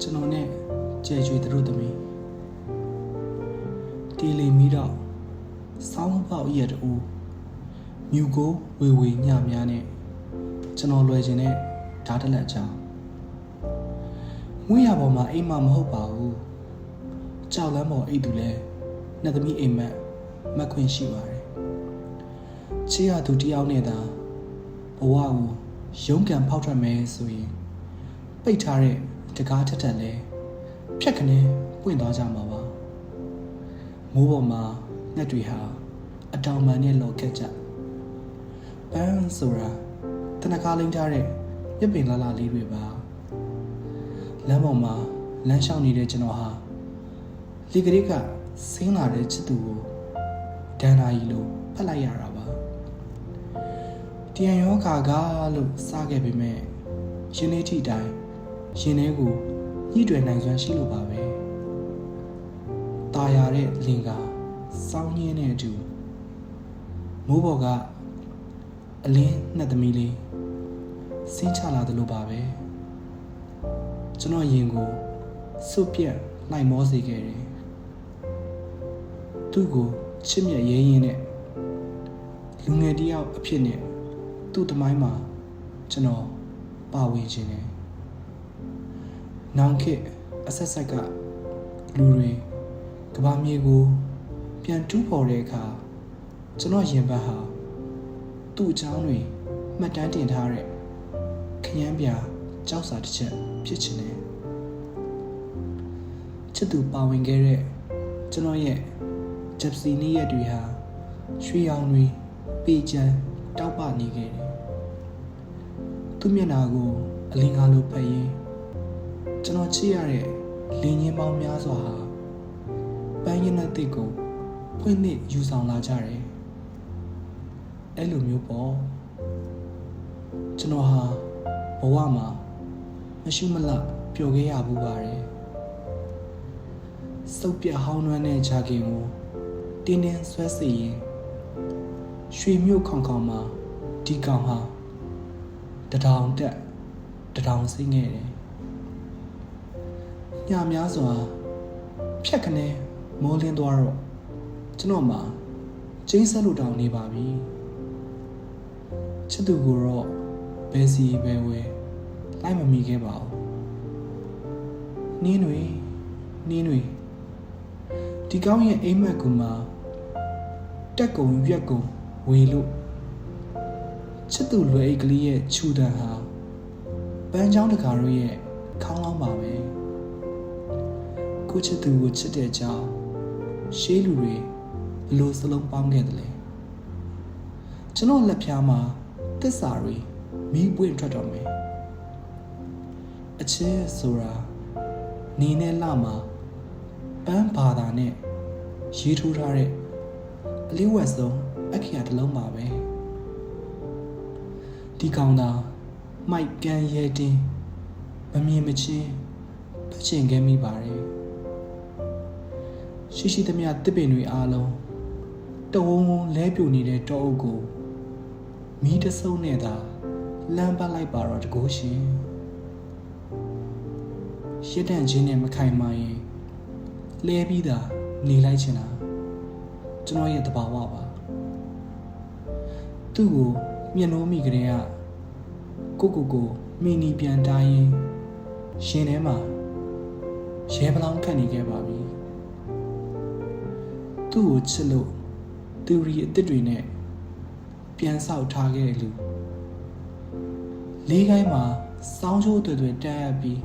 ကျွန်တော်နဲ့ကြဲကျွေသူတို့သမီးတီလီမီတော့စောင်းပေါက်ရက်တူမြူကိုဝေဝေညများနဲ့ကျွန်တော်လွယ်ခြင်းနဲ့ဓာတ်တလက်ချောင်းငွေရပေါ်မှာအိမ်မမဟုတ်ပါဘူးကြောက်လမ်းပေါ်အိတ်သူလဲနှစ်သမီးအိမ်မက်မက်ခွင့်ရှိပါတယ်ချေရသူတယောက်နဲ့သာဘဝကိုရုန်းကန်ဖောက်ထွက်မယ်ဆိုရင်ပိတ်ထားတဲ့ တကားထက်ထက်လဲဖြတ်ခနဲပွင့်သွားကြမှာပါမိုးပေါ်မှာငှက်တွေဟာအတောင်ပံနဲ့လော်ကက်ကြပန်းဆိုတာတနကားလိမ့်ထားတဲ့မြက်ပင်လာလာလေးတွေပါလမ်းပေါ်မှာလမ်းလျှောက်နေတဲ့ကျွန်တော်ဟာလေကလေးကဆင်းလာတဲ့ချစ်သူကိုဒန်နာကြီးလိုဖတ်လိုက်ရတာပါတရံယောဂါကလို့စားခဲ့ပေမဲ့ရှင်လေးထိတိုင်း ရင်ထဲကိုညှိတွယ်နိုင်စွမ်းရှိလို့ပါပဲ။ตาရတဲ့လင်ကစောင်းညင်းတဲ့အတူမိုးပေါ်ကအလင်းနှစ်သမီးလေးဆင်းချလာတယ်လို့ပါပဲ။ကျွန်တော်ရင်ကိုစွတ်ပြက်နိုင်မောစေခဲ့တယ်။သူ့ကိုချစ်မြတ်ရဲရင်နဲ့လူငယ်တယောက်အဖြစ်နဲ့သူ့တမိုင်းမှာကျွန်တော်ပါဝင်ခြင်းတယ် နောင်ခေတ်အဆက်ဆက်ကလူတွေကဘာမြေကို ပြန်တူးဖော်တဲ့အခါကျွန်တော်ရင်ဘတ်ဟာသူ့အကြောင်းတွေမှတ်တမ်းတင်ထားတဲ့ခရမ်းပြာကြောက်စာတစ်ချက်ဖြစ်ချင်တယ်ချစ်သူပါဝင်ခဲ့တဲ့ကျွန်တော်ရဲ့ဂျက်စီနီးရက်တွေဟာရွှေရောင်တွေပေချမ်းတောက်ပနေခဲ့တယ်သူ့မျက်နှာကိုအလင်းကားလိုဖက်ရင်း ကျွန်တော်ချစ်ရတဲ့လင်းချင်းပေါင်းများစွာဟာပန်းရင်တဲ့တိတ်ကိုဖွင့်နှိပ်ယူဆောင်လာကြတယ်အဲ့လိုမျိုးပေါ့ကျွန်တော်ဟာဘဝမှာမရှိမလပျော်ခဲ့ရဘူးပါတယ်စုပ်ပြဟောင်းနှွမ်းတဲ့ဂျာကင်ကိုတင်းတင်းဆွဲစီရင်ရွှေမြို့ခေါင်ခေါင်မှာဒီကောင်ဟာတထောင်တက်တထောင်စိမ့်ခဲ့တယ် ညများစွာဖြတ်ခနဲမိုးလင်းသွားတော့ကျွန်တော်မှကျင်းဆက်လို့တောင်းနေပါပြီချစ်သူကိုတော့ဘယ်စီဘယ်ဝဲလိုက်မမိခဲ့ပါဘူးနင်းတွေနင်းတွေဒီကောင်းရဲ့အိမ်မက်ကူမှာတက်ကုံရွက်ကုံဝေလို့ချစ်သူလွယ်အိတ်ကလေးရဲ့ခြူတံဟာပန်းချောင်းတကာတို့ရဲ့ခေါင်းလောင်းပါပဲ ကိုချစ်သူကိုချစ်တဲ့ကြောင်းရှေးလူတွေဘယ်လို့စလုံးပေါင်းခဲ့တယ်လဲကျွန်တော်လက်ဖျားမှာတစ္ဆာတွေမီးပွင့်ထွက်တော့မယ်အချစ်ဆိုတာနေနဲ့လမှာပန်းဘာသာနဲ့ရေးထိုးထားတဲ့အလေးဝက်ဆုံးအခရာတစ်လုံးပါပဲဒီကောင်သာမိုက်ကန်ရဲတင်းမမြင်မချင်းဖတ်ချင်ခဲ့မိပါတယ် ရှိရှိသမျှတစ်ပင်တွေအားလုံးတဝုံဝုံလဲပြိုနေတဲ့တောအုပ်ကိုမီးတဆုံနဲ့သာလမ်းပတ်လိုက်ပါတော့တကိုးရှင်ရစ်တန့်ချင်းနဲ့မခိုင်မာရင်လဲပြီးတာနေလိုက်ချင်တာကျွန်တော်ရဲ့တဘာဝပါသူ့ကိုမျက်နှိုးမိကလေးကကိုကိုကိုမီနီပြန်တားရင်ရှင်ထဲမှာရဲပလောင်းခတ်နေခဲ့ပါပြီ သူ့ကိုချစ်လို့သူရီအစ်စ်တွေနဲ့ပြန်ဆောက်ထားခဲ့တဲ့လူလေးကိုင်းမှာစောင်းချိုးတွေတွေတက်ရပြီး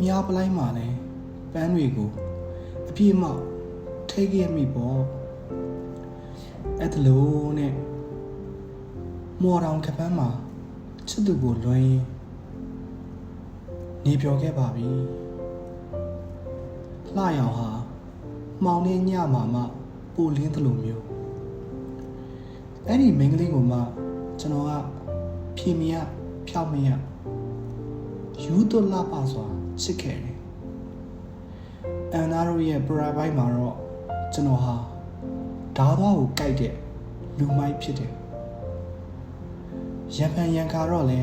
မြားပလိုက်မှာလဲပန်းတွေကိုအပြည့်မောက်ထိတ်ခဲ့မိပေါ့အဲ့ဒါလို့နဲ့မော်တောင်ကပန်းမှာချစ်သူကိုလွှဲရင်နေပြောခဲ့ပါပြီလှရောင်ဟာ မှောင်နဲ့ညမှာမှပိုလင်းသလိုမျိုးအဲ့ဒီမိန်းကလေးကိုမှကျွန်တော်ကဖြေမရဖြောက်မရယူသွလပစွာချစ်ခဲ့တယ်အန်နာတို့ရဲ့ပရာဘိုက်မှာတော့ကျွန်တော်ဟာဓားသွားကိုကြိုက်တဲ့လူမိုက်ဖြစ်တယ်ရံဖန်ရံခါတော့လဲ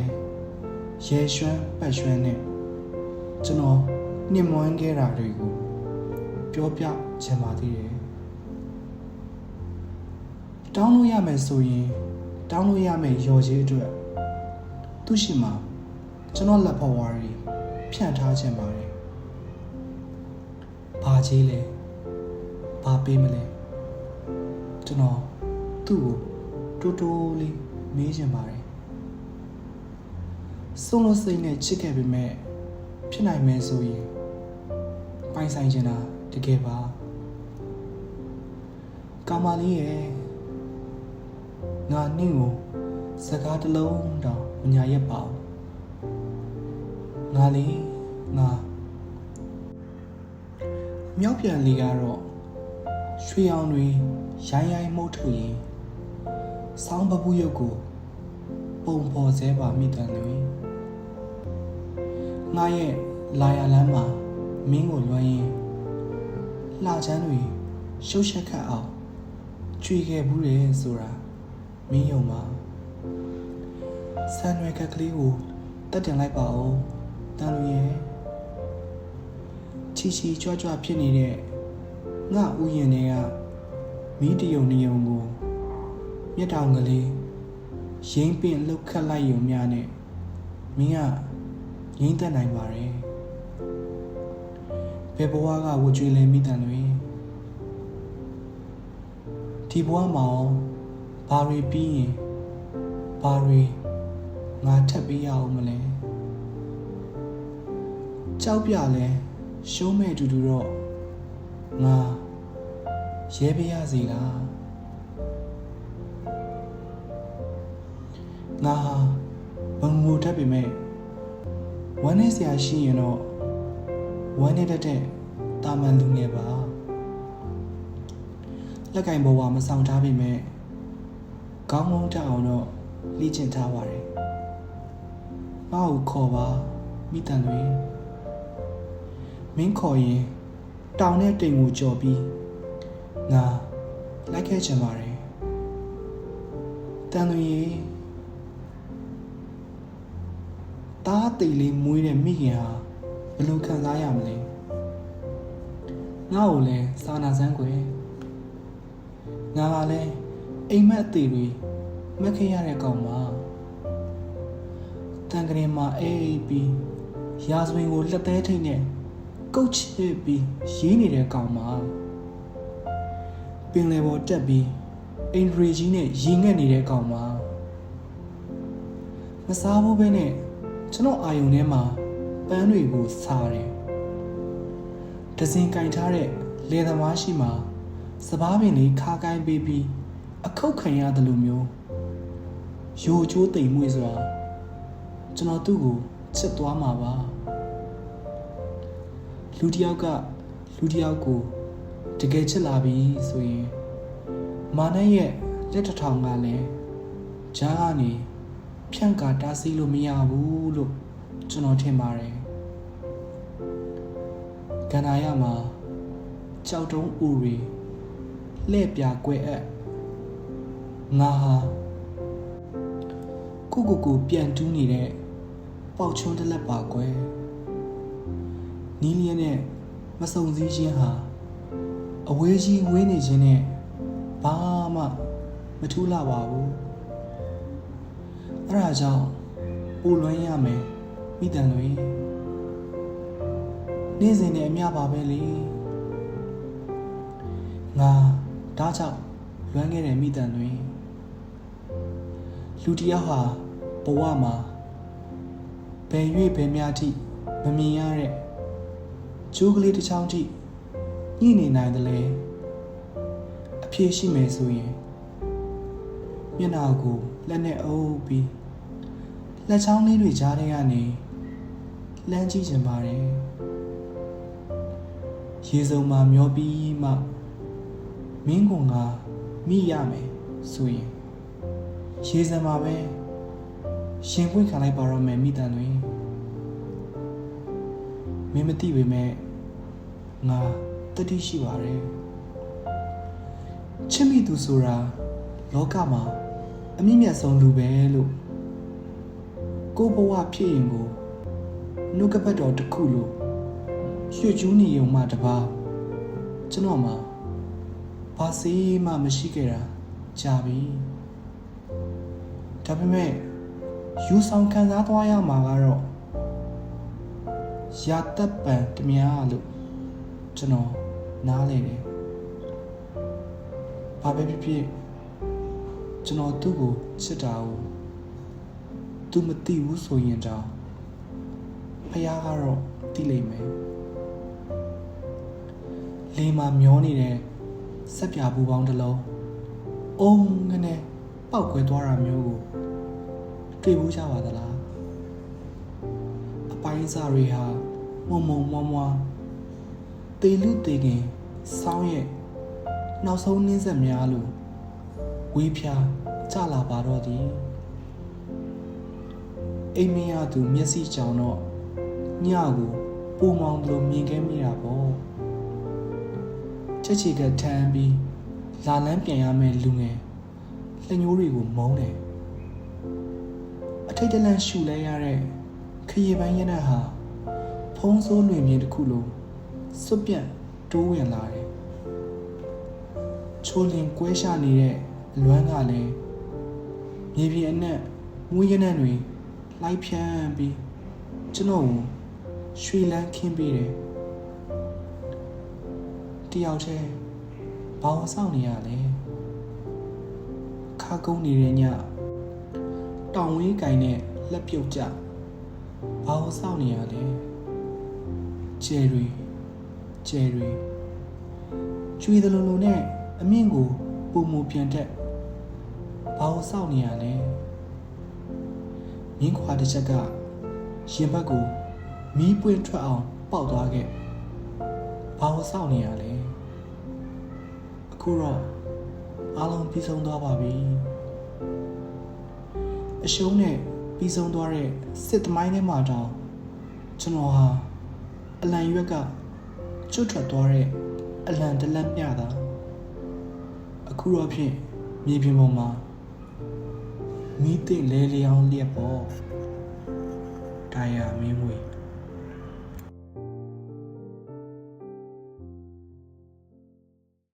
ရဲရွှမ်းပတ်ရွှမ်းနဲ့ကျွန်တော်နှင်မွန်းခဲ့တာတွေကိုပြောပြ ချင်ပါသေးတယ်တောင်းလို့ရမယ်ဆိုရင်တောင်းလို့ရမယ်ရော်ကြီးအတွက်သူရှိမှာကျွန်တော်လက်ဖော်ဝါရီဖြန့်ထားခြင်းပါတယ်ဘာကြီးလဲဘာပေးမလဲကျွန်တော်သူ့ကိုတိုးတိုးလေးမေးချင်ပါတယ်ဆုံးလို့စိတ်နဲ့ချစ်ခဲ့ပေမဲ့ဖြစ်နိုင်မယ်ဆိုရင်ပိုင်ဆိုင်ချင်တာတကယ်ပါ ကာမလေးရဲ့ငါနင့်ကိုစကားတစ်လုံးတောင်မညာရက်ပါဘူးငါလေးငါမြောက်ပြန်လေးကတော့ရွှေအောင်တွေရိုင်းရိုင်းမှုတ်ထူရင်ဆောင်းပပူရုပ်ကိုပုံဖော်စဲပါမိတယ်လေငါရဲ့လာရလမ်းမှာမင်းကိုလွှမ်းရင်လှချမ်းတွေရှုပ်ရှက်ခတ်အောင် ကြွေခဲ့ဘူးတယ်ဆိုတာမင်းယုံပါဆန်ရွယ်ခက်ကလေးကိုတက်တင်လိုက်ပါဦးတန်လူရဲ့ချီချီကြွကြွဖြစ်နေတဲ့ငါဥယျာဉ်တွေကမီးတယုံနေုံကိုမျက်တောင်ကလေးရင်းပင်လှုပ်ခတ်လိုက်ယုံများနဲ့မင်းကငိမ့်သက်နိုင်ပါတယ်ဘယ်ဘဝကဝကြွေလဲမိတန်တွေ ဒီဘဝမှာရောဘာတွေပြီးရင်ဘာတွေငါထပ်ပေးရအောင်မလဲကြောက်ပြလဲရှုံးမဲ့တူတူတော့ငါရဲပေးရစီလားငါဟာဘုံငိုတတ်ပေမဲ့ဝမ်းနေစရာရှိရင်တော့ဝမ်းနေတတ်တဲ့တာမန်လူငယ်ပါ လက်ကင်ဘဝမဆောင်ထားပေမဲ့ကောင်းကောင်းတက်အောင်တော့လေ့ကျင့်ထားပါတယ်။ငါ့ကိုခေါ်ပါမိတန်တွေမင်းခေါ်ရင်တောင်နဲ့တိမ်ကိုကြော်ပြီးငါလိုက်ခဲ့ချင်ပါတယ်။တန်တွေတားတိတ်လေးမွေးတဲ့မိခင်ဟာဘယ်လိုခံစားရမလဲ။ငါ့ကိုလည်းစာနာစမ်းကွယ်။ ငါကလည်းအိမ်မက်အသေးတွေမက်ခဲ့ရတဲ့ကောင်ပါတန်ကရင်မှာအေးအေးပြီးရာဇဝင်ကိုလက်သေးထိတ်နဲ့ကုတ်ချစ်ပြီးရေးနေတဲ့ကောင်ပါပင်လယ်ပေါ်တက်ပြီးအင်ဒရီကြီးနဲ့ရေငက်နေတဲ့ကောင်ပါမစားဘူးပဲနဲ့ကျွန်တော်အာယုံထဲမှာပန်းတွေကိုစားတယ်ဒဇင်ကင်ထားတဲ့လေသမားရှိမှာ စပားပင်လေးခါကိုင်းပေးပြီးအခုတ်ခံရတယ်လို့မျိုးယိုချိုးတိမ်မွေ့စွာကျွန်တော်သူ့ကိုချစ်သွားမှာပါလူတစ်ယောက်ကလူတစ်ယောက်ကိုတကယ်ချစ်လာပြီဆိုရင်မာနရဲ့လက်တစ်ထောင်ကလည်းဂျားကနေဖြန့်ကာတားဆီးလို့မရဘူးလို့ကျွန်တော်ထင်ပါတယ်ကန္နာရမှာကြောက်တုံးဦးရီ လှဲ့ပြကွဲ့အပ်ငါဟာကိုကိုကိုပြန်တူးနေတဲ့ပေါက်ချွန်းတစ်လက်ပါကွယ်နီးလျက်နဲ့မစုံစည်းခြင်းဟာအဝေးကြီးဝေးနေခြင်းနဲ့ဘာမှမထူးလာပါဘူးအဲ့ဒါကြောင့်ပူလွှမ်းရမယ်မိတန်တွေနေ့စဉ်နဲ့အမျှပါပဲလေငါ ဒါကြောင့်လွမ်းခဲ့တဲ့မိတန်တွေလူတစ်ယောက်ဟာဘဝမှာဘယ်၍ဘယ်များထိမမြင်ရတဲ့ကျိုးကလေးတစ်ချောင်းထိညှိနေနိုင်တယ်လေအဖြေရှိမယ်ဆိုရင်မျက်နှာကိုလက်နဲ့အုပ်ပြီးလက်ချောင်းလေးတွေကြားထဲကနေလှမ်းကြည့်ချင်ပါတယ်ရေစုံမှာမျောပြီးမှ မင်းကငါမိရမယ်ဆိုရင်ရေစံမှာပဲရှင်ပွင့်ခံလိုက်ပါတော့မယ်မိတန်တွေမင်းမသိပေမဲ့ငါတတိရှိပါတယ်ချစ်မိသူဆိုတာလောကမှာအမြင့်မြတ်ဆုံးလူပဲလို့ကိုဘဝဖြစ်ရင်ကိုနှုတ်ကပတ်တော်တစ်ခုလို့ရွှေကျူးနေုံမှတပါကျွန်တော်မှာ ဘာစေးမှမရှိခဲ့တာကြာပြီဒါပေမဲ့ယူဆောင်ခံစားသွားရမှာကတော့ရာတပ်ပံတမယာလို့ကျွန်တော်နားလေတယ်ဘာပဲဖြစ်ဖြစ်ကျွန်တော်သူ့ကိုချစ်တာကိုသူမသိဘူးဆိုရင်တောင်ဖះကတော့သိလိမ့်မယ်လေမှာမျောနေတဲ့ စက်ပြပူပေါင်းတစ်လုံးအုံငနဲ့ပောက်ကွဲသွားတာမျိုးကိုတွေ့ဘူးကြပါသလားအပိုင်းစားတွေဟာမုံမုံမွားမွားတေလူတေခင်စောင်းရဲ့နောက်ဆုံးနှင်းဆက်များလို့ဝေးဖြာကြလာပါတော့သည်အိမ်မင်းရသူမျက်စိကြောင်တော့ညကိုပုံမောင်လို့မြင်ခဲ့မိတာပေါ့ ချက်ချီကထမ်းပြီးလာလန်းပြန်ရမယ့်လူငယ်လက်ညိုးတွေကိုမုန်းတယ်အထိတ်တလန့်ရှူလဲရတဲ့ခရီးပိုင်းရနက်ဟာဖုံးစိုးလွင်မြင်တစ်ခုလိုစွတ်ပြန့်တိုးဝင်လာတယ်ချိုးလင်ကွဲရှာနေတဲ့လွမ်းကလည်းမြေပြင်အနက်မွေးရနံ့တွေလိုက်ဖြန်းပြီးကျွန်တော်ကိုရွှေလန်းခင်းပေးတယ် တယောက်တည်းဘာလို့စောင့်နေရလဲခါကုန်းနေတဲ့ညတောင်ဝင်းကင်နဲ့လက်ပြုတ်ကြဘာလို့စောင့်နေရလဲကျယ်ရီကျယ်ရီကျွေးသလိုလိုနဲ့အမြင့်ကိုပုံမူပြန်တက်ဘာလို့စောင့်နေရလဲမြင်းခွာတစ်ချက်ကရင်ဘတ်ကိုမီးပွင့်ထွက်အောင်ပေါက်သွားခဲ့ဘာလို့စောင့်နေရလဲအ ခုတော့အားလုံးပြီးဆုံးသွားပါပြီအရှုံးနဲ့ပြီးဆုံးသွားတဲ့စစ်သမိုင်းထဲမှာတောင်ကျွန်တော်ဟာအလံရွက်ကကျွတ်ထွက်သွားတဲ့အလံတလန့်ပြတာအခုတော့ဖြင့်မြေပြင်ပေါ်မှာမီးတိတ်လဲလျောင်းလျက်ပေါ့ဒါရမင်းမွေ